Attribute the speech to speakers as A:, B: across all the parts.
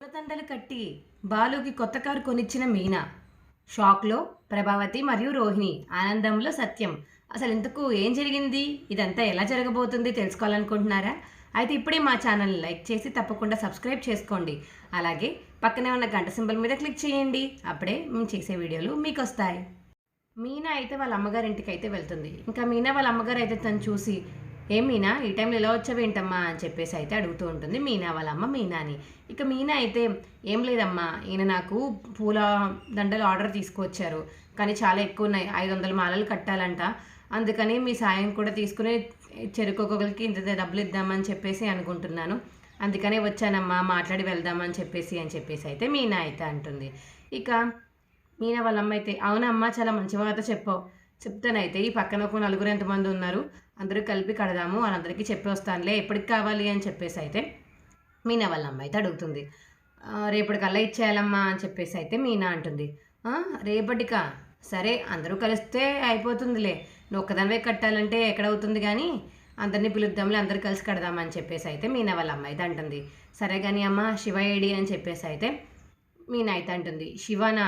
A: పూలదండలు కట్టి బాలుకి కొత్త కారు కొనిచ్చిన మీనా. షాక్లో ప్రభావతి మరియు రోహిణి. ఆనందంలో సత్యం. అసలు ఇంతకు ఏం జరిగింది? ఇదంతా ఎలా జరగబోతుంది తెలుసుకోవాలనుకుంటున్నారా? అయితే ఇప్పుడే మా ఛానల్ని లైక్ చేసి తప్పకుండా సబ్స్క్రైబ్ చేసుకోండి. అలాగే పక్కనే ఉన్న గంట సింబల్ మీద క్లిక్ చేయండి. అప్పుడే మేము చేసే వీడియోలు మీకు వస్తాయి మీనా అయితే వాళ్ళ అమ్మగారింటికి అయితే వెళ్తుంది. ఇంకా మీనా వాళ్ళ అమ్మగారు అయితే తను చూసి ఏం మీనా? ఈ టైంలో ఎలా వచ్చావేంటమ్మా? అని చెప్పేసి అయితే అడుగుతూ ఉంటుంది. మీనా వాళ్ళ అమ్మ మీనాని. ఇక మీనా అయితే ఏం లేదమ్మా. ఈయన నాకు పూల దండలు ఆర్డర్ తీసుకువచ్చారు. కానీ చాలా ఎక్కువ ఉన్నాయి. ఐదు వందల మాలలు కట్టాలంట. అందుకని మీ సాయం కూడా తీసుకుని చెరుకొకరికి ఇంత డబ్బులు ఇద్దామని చెప్పేసి అనుకుంటున్నాను. అందుకనే వచ్చానమ్మా. మాట్లాడి వెళ్దామని చెప్పేసి అని చెప్పేసి అయితే మీనా అయితే అంటుంది. ఇక మీనా వాళ్ళమ్మ అయితే అవునమ్మా. చాలా మంచి వార్త చెప్పావు. చెప్తానైతే ఈ పక్కన ఒక నలుగురు ఎంతమంది ఉన్నారు అందరూ కలిపి కడదాము వాళ్ళందరికీ చెప్పి వస్తానులే ఎప్పటికి కావాలి అని చెప్పేసి అయితే మీనా వాళ్ళ అమ్మ అయితే అడుగుతుంది. రేపటికల్లా ఇచ్చేయాలమ్మా అని చెప్పేసి అయితే మీనా అంటుంది. రేపటికా? సరే అందరూ కలిస్తే అయిపోతుందిలే నువ్వు ఒక్కదానివే కట్టాలంటే ఎక్కడవుతుంది కానీ అందరినీ పిలుద్దాంలే అందరు కలిసి కడదామని చెప్పేసి అయితే మీనా వాళ్ళ అమ్మ అయితే అంటుంది. సరే కానీ అమ్మ శివ ఏడి అని చెప్పేసి అయితే మీనా అయితే అంటుంది. శివనా?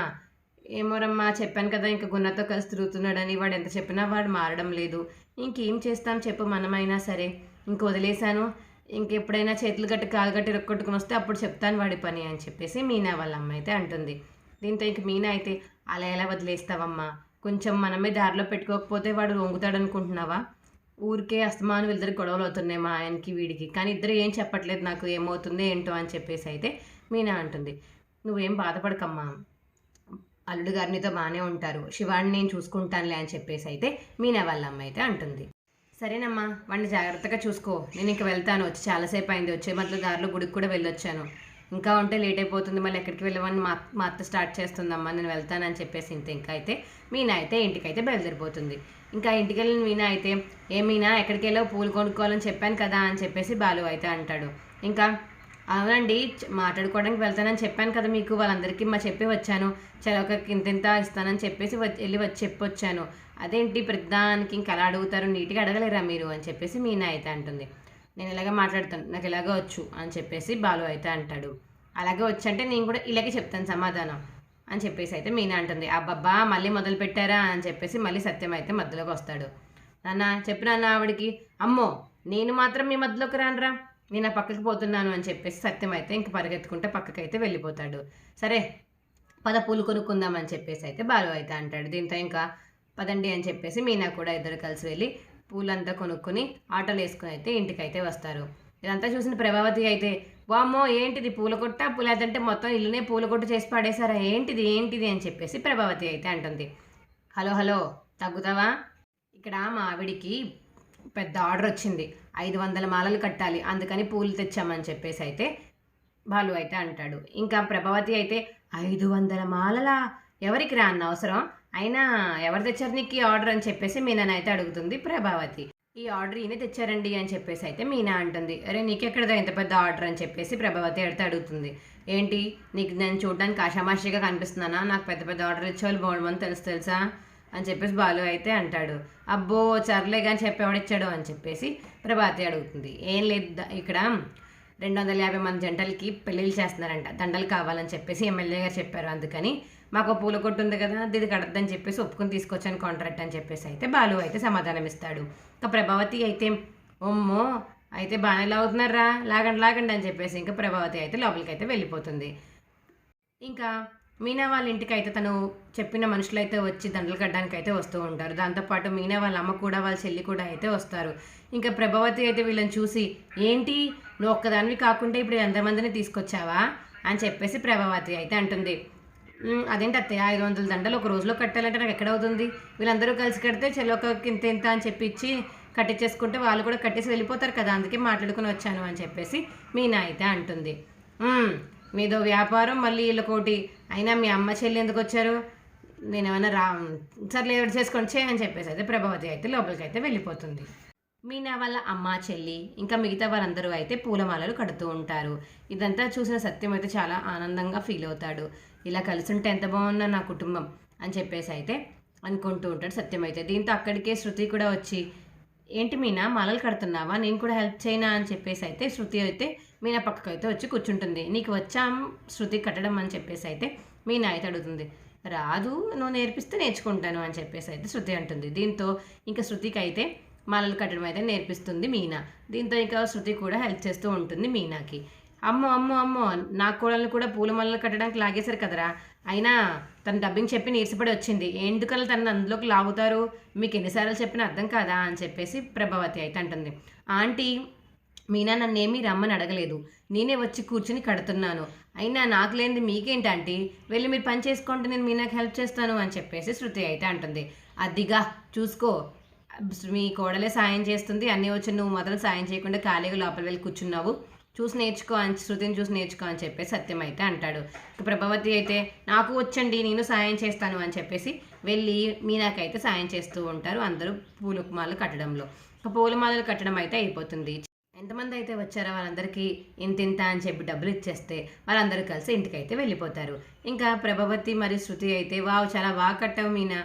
A: ఏమోరమ్మా చెప్పాను కదా ఇంకా గున్నతో కలిసి తిరుగుతున్నాడని వాడు ఎంత చెప్పినా వాడు మారడం లేదు. ఇంకేం చేస్తాం చెప్పు మనమైనా సరే. ఇంక వదిలేశాను. ఇంకెప్పుడైనా చేతులు గట్టి కాలు గట్టి రొక్కొట్టుకుని వస్తే అప్పుడు చెప్తాను వాడి పని అని చెప్పేసి మీనా వాళ్ళ అమ్మ అయితే అంటుంది. దీంతో ఇంక మీనా అయితే అలా ఎలా వదిలేస్తావమ్మా? కొంచెం మనమే దారిలో పెట్టుకోకపోతే వాడు రొంగుతాడు అనుకుంటున్నావా ఊరికే అస్తమాను వీళ్ళిద్దరు గొడవలు అవుతున్నాయి మా ఆయనకి వీడికి. కానీ ఇద్దరు ఏం చెప్పట్లేదు నాకు ఏమవుతుందో ఏంటో అని చెప్పేసి అయితే మీనా అంటుంది. నువ్వేం బాధపడకమ్మా. అల్లుడు గారు నీతో బాగానే ఉంటారు. శివాడిని నేను చూసుకుంటానులే అని చెప్పేసి అయితే మీనా వాళ్ళ అమ్మ అయితే అంటుంది. సరేనమ్మా వాడిని జాగ్రత్తగా చూసుకో. నేను ఇంక వెళ్తాను. వచ్చి చాలాసేపు అయింది. వచ్చే మధ్య దారిలో గుడికి కూడా వెళ్ళొచ్చాను. ఇంకా ఉంటే లేట్ అయిపోతుంది. మళ్ళీ ఎక్కడికి వెళ్ళమని మా మా అత్త స్టార్ట్ చేస్తుందమ్మా. నేను వెళ్తానని చెప్పేసి ఇంత ఇంకా అయితే మీనా అయితే ఇంటికైతే బయలుదేరిపోతుంది. ఇంకా ఇంటికి వెళ్ళిన మీనా అయితే ఏ మీనా ఎక్కడికి వెళ్ళో పూలు కొనుక్కోవాలని చెప్పాను కదా అని చెప్పేసి బాలు అయితే అంటాడు. ఇంకా అవునండి మాట్లాడుకోవడానికి వెళ్తానని చెప్పాను కదా మీకు వాళ్ళందరికీ మా చెప్పి వచ్చాను. చలవక ఇంతింత ఇంత ఇంత ఇస్తానని చెప్పేసి వచ్చి- వెళ్ళి వచ్చి చెప్పొచ్చాను. అదేంటి ప్రతిదానికి ఇంకా అలా అడుగుతారు నీట్గా అడగలేరా మీరు? అని చెప్పేసి మీ అయితే అంటుంది. నేను ఇలాగ మాట్లాడతాను నాకు ఇలాగ వచ్చు అని చెప్పేసి బాలు అయితే అంటాడు. అలాగే వచ్చంటే నేను కూడా ఇలాగే చెప్తాను సమాధానం అని చెప్పేసి అయితే మీనా అంటుంది. అబ్బబ్బా మళ్ళీ మొదలు పెట్టారా? అని చెప్పేసి మళ్ళీ సత్యం అయితే మధ్యలోకి వస్తాడు. నాన్న చెప్పు నాన్న ఆవిడికి. అమ్మో నేను మాత్రం మీ మధ్యలోకి రానురా? నేను ఆ పక్కకి పోతున్నాను అని చెప్పేసి సత్యం అయితే ఇంక పరిగెత్తుకుంటే పక్కకి అయితే వెళ్ళిపోతాడు. సరే పద పూలు కొనుక్కుందామని చెప్పేసి అయితే బాలు అయితే అంటాడు. దీంతో ఇంకా పదండి అని చెప్పేసి మీనా కూడా ఇద్దరు కలిసి వెళ్ళి పూలంతా కొనుక్కొని ఆటోలు వేసుకుని అయితే ఇంటికి అయితే వస్తారు. ఇదంతా చూసిన ప్రభావతి అయితే వామ్మో ఏంటిది? పూల కొట్ట? లేదంటే మొత్తం ఇల్లునే పూల కొట్టు చేసి పడేశారా? ఏంటిది? ఏంటిది? అని చెప్పేసి ప్రభావతి అయితే అంటుంది. హలో హలో తగ్గుతావా? ఇక్కడ మా ఆవిడికి పెద్ద ఆర్డర్ వచ్చింది. ఐదు వందల మాలలు కట్టాలి. అందుకని పూలు తెచ్చామని చెప్పేసి అయితే బాలు అయితే అంటాడు. ఇంకా ప్రభావతి అయితే ఐదు వందల మాలలా? ఎవరికి రా అన్న అవసరం? అయినా ఎవరు తెచ్చారు నీకు ఈ ఆర్డర్ అని చెప్పేసి మీనానైతే అడుగుతుంది ప్రభావతి. ఈ ఆర్డర్ ఈయన తెచ్చారండి అని చెప్పేసి అయితే మీనా అంటుంది. అరే నీకెక్కడదా ఇంత పెద్ద ఆర్డర్ అని చెప్పేసి ప్రభావతి అయితే అడుగుతుంది. ఏంటి? నీకు నేను చూడడానికి ఆషామాషిగా కనిపిస్తున్నానా? నాకు పెద్ద పెద్ద ఆర్డర్ ఇచ్చేవాళ్ళు బాగుండమని తెలుసు తెలుసా? అని చెప్పేసి బాలు అయితే అంటాడు. అబ్బో చర్లే కానీ చెప్పేవాడు ఇచ్చాడు అని చెప్పేసి ప్రభాతి అడుగుతుంది. ఏం లేదు ఇక్కడ రెండు వందల యాభై మంది జంటలకి పెళ్ళిళ్ళు చేస్తున్నారంట. దండలు కావాలని చెప్పేసి ఎమ్మెల్యే గారు చెప్పారు. అందుకని మాకు పూల కొట్టు ఉంది కదా అది ఇది కడద్దని చెప్పేసి ఒప్పుకొని తీసుకొచ్చాను కాంట్రాక్ట్ అని చెప్పేసి అయితే బాలు అయితే సమాధానం ఇస్తాడు. ఇంకా ప్రభావతి అయితే ఒమ్మో అయితే బాగానే లాగుతున్నారా లాగండి లాగండి అని చెప్పేసి ఇంకా ప్రభావతి అయితే లోపలికి అయితే వెళ్ళిపోతుంది. ఇంకా మీనా వాళ్ళ ఇంటికి అయితే తను చెప్పిన మనుషులు అయితే వచ్చి దండలు కట్టడానికి అయితే వస్తూ ఉంటారు. దాంతోపాటు మీనా వాళ్ళ అమ్మ కూడా వాళ్ళ చెల్లి కూడా అయితే వస్తారు. ఇంకా ప్రభావతి అయితే వీళ్ళని చూసి ఏంటి? నువ్వు ఒక్కదానివి కాకుండా ఇప్పుడు ఎంతమందిని తీసుకొచ్చావా? అని చెప్పేసి ప్రభావతి అయితే అంటుంది. అదేంటి అత్తయ్య? ఐదు వందల దండలు ఒక రోజులో కట్టాలంటే నాకు ఎక్కడ అవుతుంది? వీళ్ళందరూ కలిసి కడితే చెల్లి ఒక ఇంత ఇంత అని చెప్పిచ్చి కట్టించేసుకుంటే వాళ్ళు కూడా కట్టేసి వెళ్ళిపోతారు కదా అందుకే మాట్లాడుకుని వచ్చాను అని చెప్పేసి మీనా అయితే అంటుంది. మీదో వ్యాపారం మళ్ళీ వీళ్ళకోటి. అయినా మీ అమ్మ చెల్లి ఎందుకు వచ్చారు? నేను ఏమైనా రా సర్లే చేసుకొని చే అని చెప్పేసి అయితే ప్రభావతి అయితే లోపలికి అయితే వెళ్ళిపోతుంది. మీనా వాళ్ళ అమ్మ చెల్లి ఇంకా మిగతా వాళ్ళందరూ అయితే పూలమాలలు కడుతూ ఉంటారు. ఇదంతా చూసిన సత్యం అయితే చాలా ఆనందంగా ఫీల్ అవుతాడు. ఇలా కలిసి ఉంటే ఎంత బాగున్నా నా కుటుంబం అని చెప్పేసి అయితే అనుకుంటూ ఉంటాడు సత్యం అయితే. దీంతో అక్కడికే శృతి కూడా వచ్చి ఏంటి మీనా మాలలు కడుతున్నావా? నేను కూడా హెల్ప్ చేయనా? అని చెప్పేసి అయితే శృతి అయితే మీనా పక్కకు అయితే వచ్చి కూర్చుంటుంది. నీకు వచ్చాం శృతి కట్టడం అని చెప్పేసి అయితే మీనా అయితే అడుగుతుంది. రాదు నువ్వు నేర్పిస్తే నేర్చుకుంటాను అని చెప్పేసి అయితే శృతి అంటుంది. దీంతో ఇంకా శృతికి అయితే మాలలు కట్టడం అయితే నేర్పిస్తుంది మీనా. దీంతో ఇంకా శృతి కూడా హెల్ప్ చేస్తూ ఉంటుంది మీనాకి. అమ్మో అమ్మో అమ్మో నా కోడలను కూడా పూల మాలలు కట్టడానికి లాగేశారు కదరా. అయినా తను డబ్బింగ్ చెప్పి నీరసపడి వచ్చింది. ఎందుకలా తనను అందులోకి లాగుతారు? మీకు ఎన్నిసార్లు చెప్పినా అర్థం కాదా? అని చెప్పేసి ప్రభావతి అయితే అంటుంది. ఆంటీ మీనా నన్నేమీ రమ్మని అడగలేదు. నేనే వచ్చి కూర్చుని కడుతున్నాను. అయినా నాకు లేనిది మీకేంటంటే వెళ్ళి మీరు పని చేసుకోండి నేను మీనాకు హెల్ప్ చేస్తాను అని చెప్పేసి శృతి అయితే అంటుంది. అదిగా చూసుకో. మీ కోడలే సాయం చేస్తుంది. అన్నీ వచ్చి నువ్వు మొదలు సాయం చేయకుండా ఖాళీగా లోపల వెళ్ళి కూర్చున్నావు. చూసి నేర్చుకో అని శృతిని చూసి నేర్చుకో అని చెప్పేసి సత్యం అయితే అంటాడు. ఇక ప్రభావతి అయితే నాకు వచ్చండి నేను సాయం చేస్తాను అని చెప్పేసి వెళ్ళి మీనాకైతే సాయం చేస్తూ ఉంటారు అందరూ పూలకుమాలు కట్టడంలో. పూలమాలలు కట్టడం అయితే అయిపోతుంది. ఎంతమంది అయితే వచ్చారో వాళ్ళందరికీ ఇంత ఇంత అని చెప్పి డబ్బులు ఇచ్చేస్తే వాళ్ళందరూ కలిసి ఇంటికైతే వెళ్ళిపోతారు. ఇంకా ప్రభావతి మరియు శృతి అయితే వావ్ చాలా బాగా కట్టావు మీనా.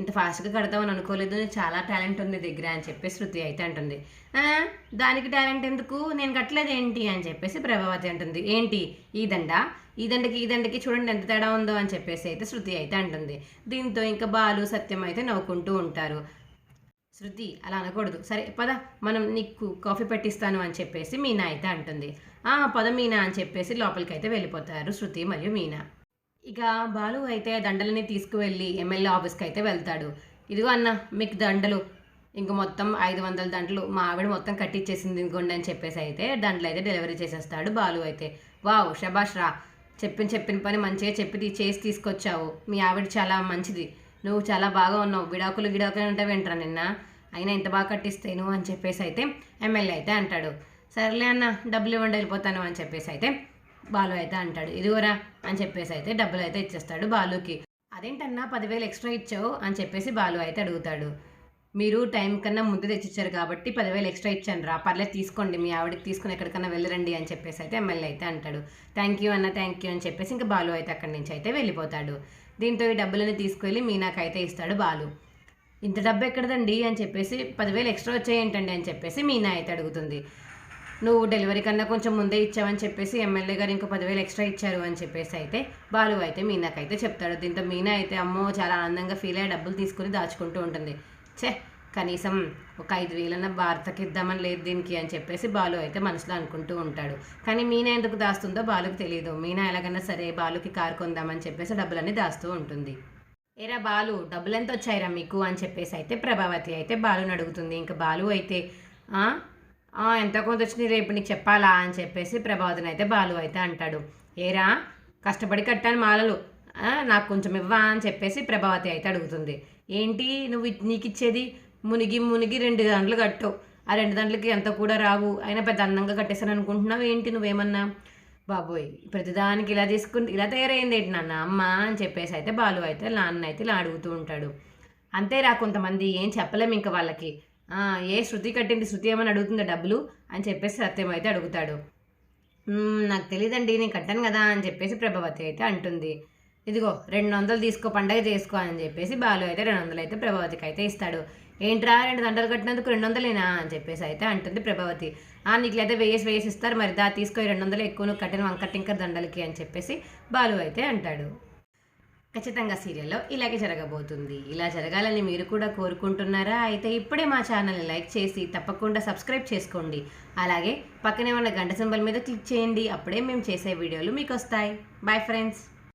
A: ఇంత ఫాస్ట్గా కడతామని అనుకోలేదు. నీకు చాలా టాలెంట్ ఉంది దగ్గర అని చెప్పి శృతి అయితే అంటుంది. దానికి టాలెంట్ ఎందుకు? నేను కట్టలేదు ఏంటి? అని చెప్పేసి ప్రభావతి అంటుంది. ఏంటి? ఈ దండ? ఈ దండకి ఈ దండకి చూడండి ఎంత తేడా ఉందో అని చెప్పేసి అయితే శృతి అయితే అంటుంది. దీంతో ఇంకా బాలు సత్యం అయితే నవ్వుకుంటూ ఉంటారు. శృతి అలా అనకూడదు. సరే పద మనం నీకు కాఫీ పెట్టిస్తాను అని చెప్పేసి మీనా అయితే అంటుంది. ఆ పద మీనా అని చెప్పేసి లోపలికి అయితే వెళ్ళిపోతారు శృతి మరియు మీనా. ఇక బాలు అయితే దండలని తీసుకువెళ్ళి ఎమ్మెల్యే ఆఫీస్కి అయితే వెళ్తాడు. ఇదిగో అన్న మీకు దండలు. ఇంక మొత్తం ఐదు వందల దండలు. మా ఆవిడ మొత్తం కట్టిచ్చేసింది ఇంకోండి అని చెప్పేసి అయితే దండలు అయితే డెలివరీ చేసేస్తాడు బాలు అయితే. వావ్ షబాష్ రా. చెప్పిన చెప్పిన పని మంచిగా చెప్పి చేసి తీసుకొచ్చావు. మీ ఆవిడ చాలా మంచిది. నువ్వు చాలా బాగా ఉన్నావు. విడాకులు గిడాకులు అంటే వింటరా నిన్న? అయినా ఇంత బాగా కట్టిస్తేను అని చెప్పేసి అయితే ఎమ్మెల్యే అయితే అంటాడు. సర్లే అన్న డబ్బులు ఇవ్వండి వెళ్ళిపోతాను అని చెప్పేసి అయితే బాలు అయితే అంటాడు. ఇదిగోరా అని చెప్పేసి అయితే డబ్బులు అయితే ఇచ్చేస్తాడు బాలుకి. అదేంటన్నా పదివేలు ఎక్స్ట్రా ఇచ్చావు? అని చెప్పేసి బాలు అయితే అడుగుతాడు. మీరు టైం కన్నా ముందు తెచ్చిచ్చారు కాబట్టి పదివేలు ఎక్స్ట్రా ఇచ్చాను రా. పర్లేదు తీసుకోండి. మీ ఆవిడకి తీసుకుని ఎక్కడికన్నా వెళ్ళరండి అని చెప్పేసి అయితే ఎమ్మెల్యే అయితే అంటాడు. థ్యాంక్ యూ అన్న థ్యాంక్ యూ అని చెప్పేసి ఇంకా బాలు అయితే అక్కడి నుంచి అయితే వెళ్ళిపోతాడు. దీంతో ఈ డబ్బులని తీసుకెళ్ళి మీనాకైతే ఇస్తాడు బాలు. ఇంత డబ్బు ఎక్కడదండి అని చెప్పేసి పదివేలు ఎక్స్ట్రా వచ్చాయేంటండి అని చెప్పేసి మీనా అయితే అడుగుతుంది. నువ్వు డెలివరీ కన్నా కొంచెం ముందే ఇచ్చావని చెప్పేసి ఎమ్మెల్యే గారు ఇంకో పదివేలు ఎక్స్ట్రా ఇచ్చారు అని చెప్పేసి అయితే బాలు అయితే మీనాకైతే చెప్తాడు. దీంతో మీనా అయితే అమ్మో చాలా ఆనందంగా ఫీల్ అయ్యి డబ్బులు తీసుకుని దాచుకుంటూ ఉంటుంది. ఛే! కనీసం ఒక ఐదు వేలన్న భారతకి ఇద్దామని లేదు దీనికి అని చెప్పేసి బాలు అయితే మనసులో అనుకుంటూ ఉంటాడు. కానీ మీనా ఎందుకు దాస్తుందో బాలుకి తెలియదు. మీనా ఎలాగైనా సరే బాలుకి కారు కొందామని చెప్పేసి డబ్బులన్నీ దాస్తూ ఉంటుంది. ఏరా బాలు డబ్బులు ఎంత వచ్చాయిరా మీకు అని చెప్పేసి అయితే ప్రభావతి అయితే బాలుని అడుగుతుంది. ఇంకా బాలు అయితే ఎంత కొంత వచ్చింది రేపు నీకు చెప్పాలా? అని చెప్పేసి ప్రభావతిని అయితే బాలు అయితే అంటాడు. ఏరా కష్టపడి కట్టాను మాలలు. నాకు కొంచెం ఇవ్వా? అని చెప్పేసి ప్రభావతి అయితే అడుగుతుంది. ఏంటి? నువ్వు నీకు ఇచ్చేది మునిగి మునిగి రెండు దండలు కట్టావు. ఆ రెండు దండలకి ఎంత కూడా రావు. అయినా పెద్ద అందంగా కట్టేసాను అనుకుంటున్నావు ఏంటి నువ్వేమన్నా? బాబోయ్ ప్రతిదానికి ఇలా తీసుకుని ఇలా తయారైంది ఏంటి నాన్న? అమ్మ అని చెప్పేసి అయితే బాలు అయితే నాన్న అయితే ఇలా అడుగుతూ ఉంటాడు. అంతేరా కొంతమంది ఏం చెప్పలేము ఇంకా వాళ్ళకి. ఏ శృతి కట్టింది శృతి ఏమని అడుగుతుందా డబ్బులు? అని చెప్పేసి సత్యం అయితే అడుగుతాడు. నాకు తెలియదండి నేను కట్టాను కదా అని చెప్పేసి ప్రభావతి అయితే అంటుంది. ఇదిగో రెండు వందలు తీసుకో పండగ చేసుకో అని చెప్పేసి బాలు అయితే రెండు వందలు అయితే ప్రభావతికి అయితే ఇస్తాడు. ఏంట్రా రెండు దండలు కట్టినందుకు రెండు వందలేనా అని చెప్పేసి అయితే అంటుంది ప్రభావతి. ఆ నీకు లేదా వేసి వేసి ఇస్తారు మరి దా తీసుకో రెండు వందలు ఎక్కువ నువ్వు కట్టిన వంక టింకర్ దండలకి అని చెప్పేసి బాలు అయితే అంటాడు. ఖచ్చితంగా సీరియల్లో ఇలాగే జరగబోతుంది. ఇలా జరగాలని మీరు కూడా కోరుకుంటున్నారా? అయితే ఇప్పుడే మా ఛానల్ని లైక్ చేసి తప్పకుండా సబ్స్క్రైబ్ చేసుకోండి. అలాగే పక్కనే ఉన్న గంట సింబల్ మీద క్లిక్ చేయండి. అప్పుడే మేము చేసే వీడియోలు మీకు వస్తాయి. Bye friends